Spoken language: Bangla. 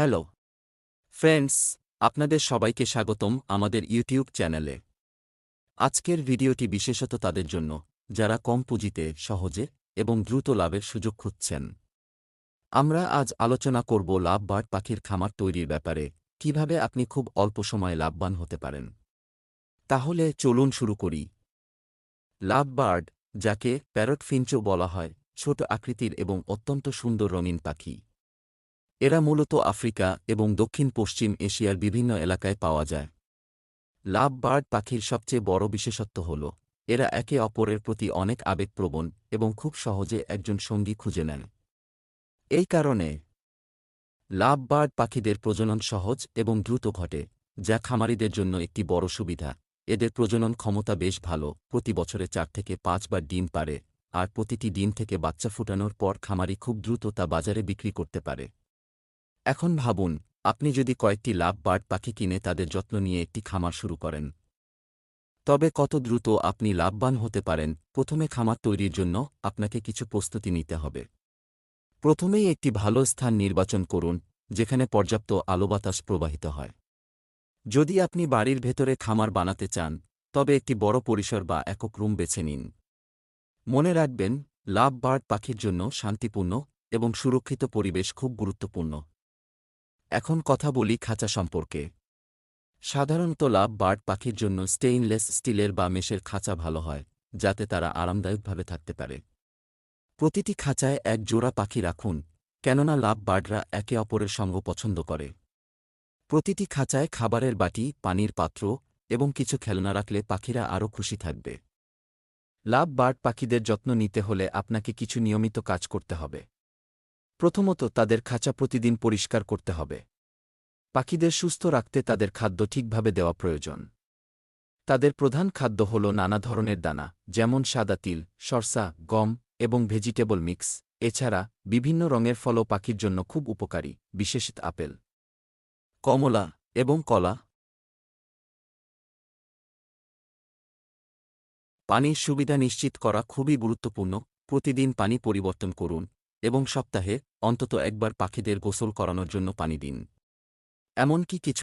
হ্যালো। ফ্রেন্ডস, আপনাদের সবাইকে স্বাগতম আমাদের ইউটিউব চ্যানেলে। আজকের ভিডিওটি বিশেষত তাদের জন্য, যারা কম পুঁজিতে, সহজে এবং দ্রুত লাভের সুযোগ খুঁজছেন। আমরা আজ আলোচনা করব লাভ বার্ড পাখির খামার তৈরির ব্যাপারে, কীভাবে আপনি খুব অল্প সময়ে লাভবান হতে পারেন। তাহলে চলুন শুরু করি। লাভ বার্ড যাকে প্যারট ফিঞ্চও বলা হয়, ছোট আকৃতির এবং অত্যন্ত সুন্দর রঙিন পাখি। এরা মূলত আফ্রিকা এবং দক্ষিণ পশ্চিম এশিয়ার বিভিন্ন এলাকায় পাওয়া যায়। লাভ বার্ড পাখির সবচেয়ে বড় বিশেষত্ব হল, এরা একে অপরের প্রতি অনেক আবেগপ্রবণ এবং খুব সহজে একজন সঙ্গী খুঁজে নেন। এই কারণে লাভ বার্ড পাখিদের প্রজনন সহজ এবং দ্রুত ঘটে, যা খামারিদের জন্য একটি বড় সুবিধা। এদের প্রজনন ক্ষমতা বেশ ভালো, প্রতি বছরে চার থেকে পাঁচবার ডিম পারে আর প্রতিটি ডিম থেকে বাচ্চা ফুটানোর পর খামারি খুব দ্রুত তা বাজারে বিক্রি করতে পারে। এখন ভাবুন, আপনি যদি কয়েকটি লাভ বার্ড পাখি কিনে তাদের যত্ন নিয়ে একটি খামার শুরু করেন। তবে কত দ্রুত আপনি লাভবান হতে পারেন, প্রথমে খামার তৈরির জন্য আপনাকে কিছু প্রস্তুতি নিতে হবে। প্রথমেই একটি ভালো স্থান নির্বাচন করুন, যেখানে পর্যাপ্ত আলো বাতাস প্রবাহিত হয়। যদি আপনি বাড়ির ভেতরে খামার বানাতে চান, তবে একটি বড় পরিসর বা একক রুম বেছে নিন। মনে রাখবেন, লাভ বার্ড পাখির জন্য শান্তিপূর্ণ এবং সুরক্ষিত পরিবেশ খুব গুরুত্বপূর্ণ। এখন কথা বলি খাঁচা সম্পর্কে। সাধারণত লাভ বার্ড পাখির জন্য স্টেইনলেস স্টিলের বা মেশের খাঁচা ভালো হয়, যাতে তারা আরামদায়কভাবে থাকতে পারে। প্রতিটি খাঁচায় এক জোড়া পাখি রাখুন, কেননা লাভ বার্ডরা একে অপরের সঙ্গ পছন্দ করে। প্রতিটি খাঁচায় খাবারের বাটি, পানির পাত্র এবং কিছু খেলনা রাখলে পাখিরা আরও খুশি থাকবে। লাভ বার্ড পাখিদের যত্ন নিতে হলে আপনাকে কিছু নিয়মিত কাজ করতে হবে। প্রথমত তাদের খাঁচা প্রতিদিন পরিষ্কার করতে হবে। পাখিদের সুস্থ রাখতে তাদের খাদ্য ঠিকভাবে দেওয়া প্রয়োজন। তাদের প্রধান খাদ্য হল নানা ধরনের দানা, যেমন সাদা তিল সরসা গম এবং ভেজিটেবল মিক্স। এছাড়া বিভিন্ন রঙের ফলও পাখির জন্য খুব উপকারী বিশেষত আপেল। কমলা এবং কলা। পানির সুবিধা নিশ্চিত করা খুবই গুরুত্বপূর্ণ। প্রতিদিন পানি পরিবর্তন করুন। এবং সপ্তাহে অন্তত একবার পাখিদের গোসল করানোর জন্য পানি দিন। এমনকি কিছু